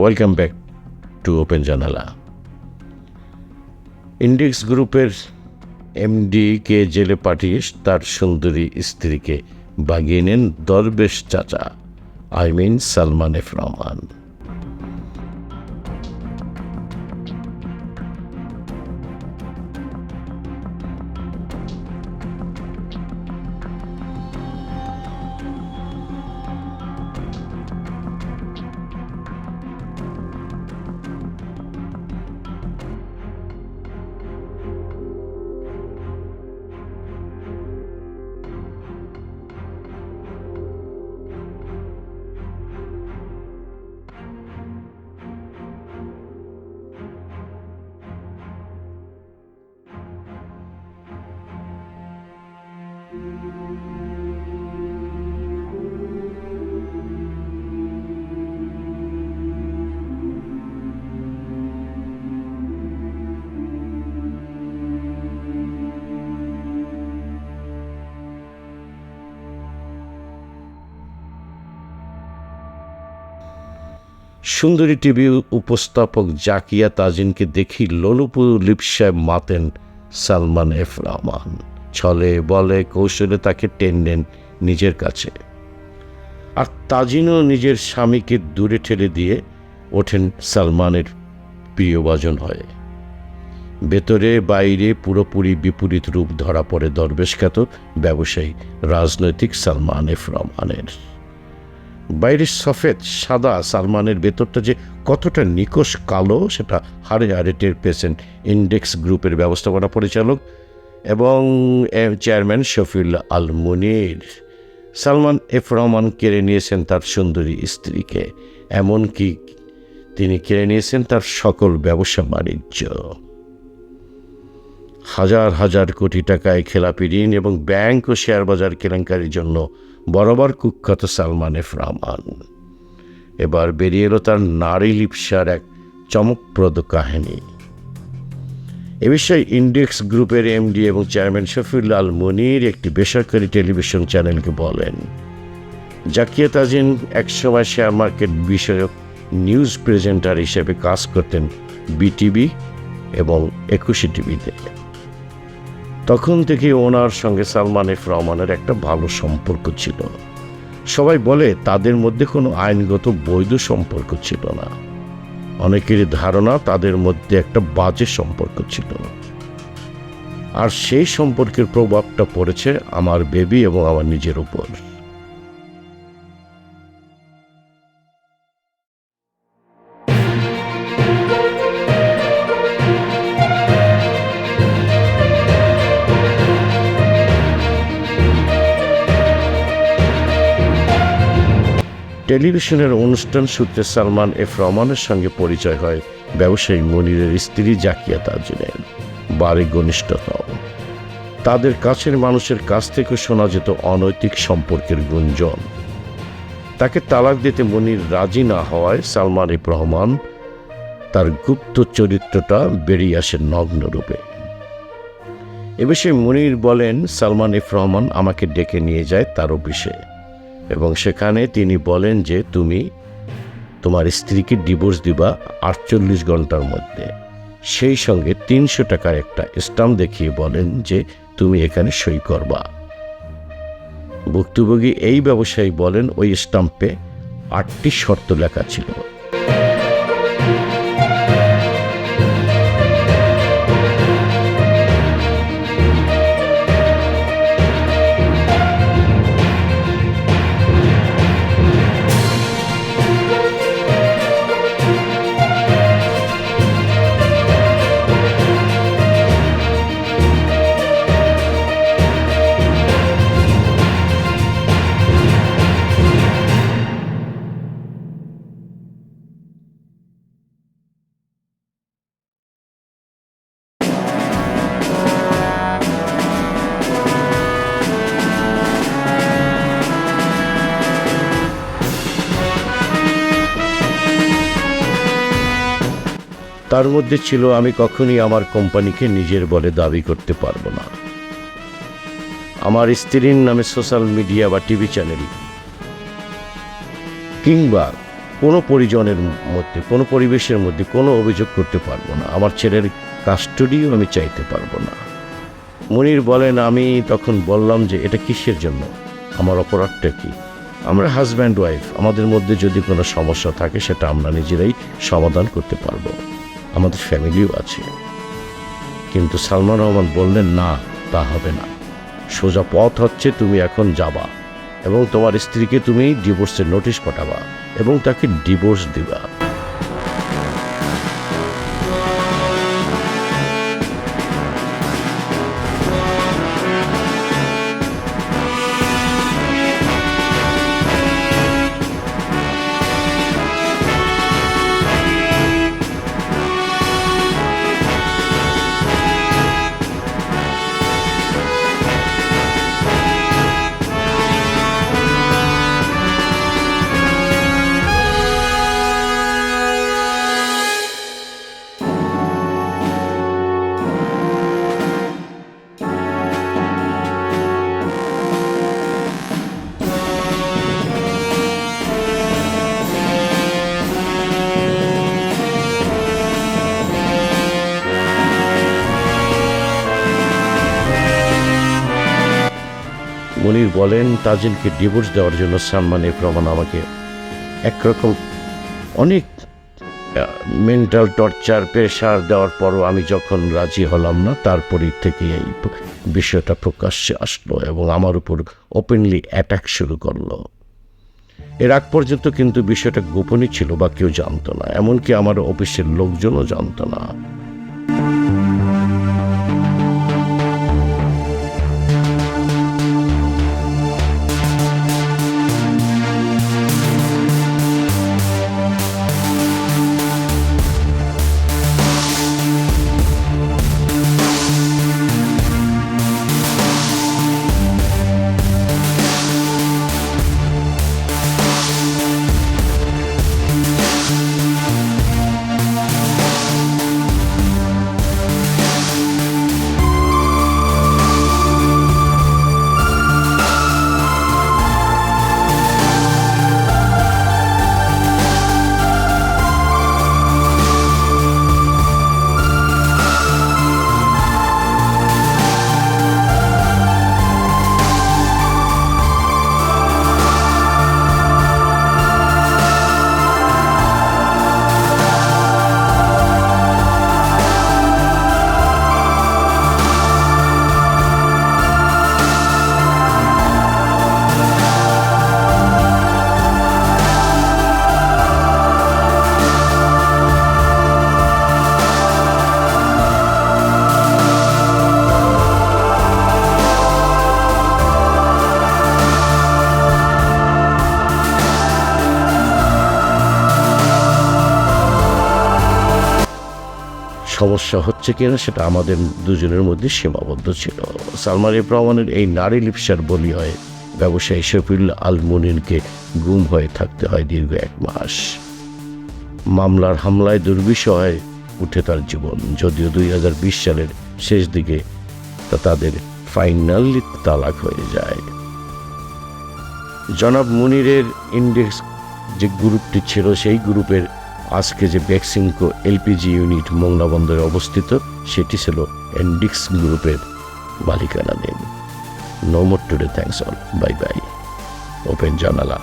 Welcome back to open জানালা index গ্রুপের এমডিকে জেলে পাঠিয়ে তার সুন্দরী স্ত্রীকে বাগিয়ে নেন দরবেশ চাচা I mean Salman F Rahman সুন্দরী টিভি উপস্থাপক জাকিয়া তাজিনকে দেখি লোলুপু লিপসায় মাতেন সালমান এফ রহমান। ছলে, বলে, কৌশলে তাকে টেনলেন নিজের কাছে। আর তাজিনও নিজের স্বামীকে দূরে ঠেলে দিয়ে ওঠেন সালমানের প্রিয়ভাজন হয়ে। ভেতরে, বাইরে পুরোপুরি বিপরীত রূপ ধরা পড়ে দরবেশখ্যাত ব্যবসায়ী রাজনৈতিক সালমান এফ রহমানের। বাইরের সফেদ, সাদা সালমানের ভেতরটা যে কতটা নিকষ কালো, সেটা হারে হারে টের পেয়েছেন ইন্ডেক্স গ্রুপের ব্যবস্থাপনা পরিচালক এবং চেয়ারম্যান শফিউল আল মুনির। সালমান এফ রহমান কেড়ে নিয়েছেন তার সুন্দরী স্ত্রীকে, এমনকি তিনি কেড়ে নিয়েছেন তার সকল ব্যবসা বাণিজ্য। হাজার হাজার কোটি টাকায় খেলাপি ঋণ এবং ব্যাংক ও শেয়ার বাজার কেলেঙ্কারির জন্য বরাবর কুখ্যাত সালমান এফ রহমান। এবার বেরিয়ে এলো তার নারী লিপসার এক চমকপ্রদ কাহিনী। এ বিষয়ে ইন্ডেক্স গ্রুপের এমডি এবং চেয়ারম্যান শফিউল্লা আল মনির একটি বেসরকারি টেলিভিশন চ্যানেলকে বলেন, জাকিয়া তাজিন একসময় শেয়ার মার্কেট বিষয়ক নিউজ প্রেজেন্টার হিসেবে কাজ করতেন বিটিভি এবং একুশে টিভিতে। তখন থেকে ওনার সঙ্গে সালমান এফ রহমানের একটা ভালো সম্পর্ক ছিল। সবাই বলে, তাদের মধ্যে কোনো আইনগত বৈধ সম্পর্ক ছিল না। অনেকেরই ধারণা তাদের মধ্যে একটা বাজে সম্পর্ক ছিল। আর সেই সম্পর্কের প্রভাবটা পড়েছে আমার বেবি এবং আমার নিজের উপর। টেলিভিশনের অনুষ্ঠান সূত্রে সালমান এফ রহমানের সঙ্গে পরিচয় হয় ব্যবসায়ী মনিরের স্ত্রী জাকিয়া তাজুনের বারে ঘনিষ্ঠতাও। তাদের কাছের মানুষের কাছ থেকে শোনা যেত অনৈতিক সম্পর্কের গুঞ্জন। তাকে তালাক দিতে মনির রাজি না হওয়ায় সালমান এফ রহমান তার গুপ্ত চরিত্রটা বেরিয়ে আসে নগ্নরূপে এ বিষয়ে মনির বলেন, সালমান এফ রহমান আমাকে ডেকে নিয়ে যায় তার অফিসে। এবং সেখানে তিনি বলেন যে তুমি তোমার স্ত্রীকে ডিভোর্স দিবা আটচল্লিশ ঘণ্টার মধ্যে। সেই সঙ্গে তিনশো টাকার একটা স্টাম্প দেখিয়ে বলেন যে তুমি এখানে সই করবা। ভুক্তভোগী এই ব্যবসায়ী বলেন, ওই স্টাম্পে আটটি শর্ত লেখা ছিল। তার মধ্যে ছিল, আমি কখনই আমার কোম্পানিকে নিজের বলে দাবি করতে পারব না। আমার স্ত্রীর নামে সোশ্যাল মিডিয়া বা টিভি চ্যানেল কিংবা কোনো পরিজনের মধ্যে, কোনো পরিবেশের মধ্যে কোনো অভিযোগ করতে পারব না। আমার ছেলের কাস্টডিও আমি চাইতে পারব না। মনির বলেন, আমি তখন বললাম যে, এটা কিসের জন্য? আমার অপরাধটা কি? আমরা হাজব্যান্ড ওয়াইফ আমাদের মধ্যে যদি কোনো সমস্যা থাকে, সেটা আমরা নিজেরাই সমাধান করতে পারব। আমাদের ফ্যামিলিও আছে। কিন্তু সালমান রহমান বললেন, না, তা হবে না। সোজা পথ হচ্ছে তুমি এখন যাবা এবং তোমার স্ত্রীকে তুমি ডিভোর্সের নোটিশ পাঠাবা এবং তাকে ডিভোর্স দিবা। মনির বলেন, তাজিলকে ডিভোর্স দেওয়ার জন্য সালমান এফ রহমান আমাকে। একরকম অনেক মেন্টাল টর্চার প্রেশার দেওয়ার পরও আমি যখন রাজি হলাম না তারপরই থেকে এই বিষয়টা প্রকাশ্যে আসলো এবং আমার উপর ওপেনলি অ্যাটাক শুরু করল। এর আগ পর্যন্ত কিন্তু বিষয়টা গোপনই ছিল বা কেউ জানতো না, এমনকি আমার অফিসের লোকজনও জানতো না। সমস্যা হচ্ছে কিনা সেটা আমাদের দুজনের মধ্যে সীমাবদ্ধ ছিল। সালমান এফ রহমানের এই নারী লিপসার বলি হয় ব্যবসায়ী শফিউল আল মুনিনকে গুম হয়ে থাকতে হয় দীর্ঘ এক মাস। মামলার হামলায় দুর্বিষয় উঠে তার জীবন। যদিও দুই হাজার বিশ সালের শেষ দিকে তা তাদের ফাইনালি তালাক হয়ে যায়। জনাব মুনিরের ইন্ডেক্স যে গ্রুপটি ছিল, সেই গ্রুপের আজকে যে বেক্সিংকো এলপিজি ইউনিট মোংলা বন্দরে অবস্থিত, সেটি ছিল এন্ডিক্স গ্রুপের মালিকানাধীন। No more today thanks all bye bye open Janala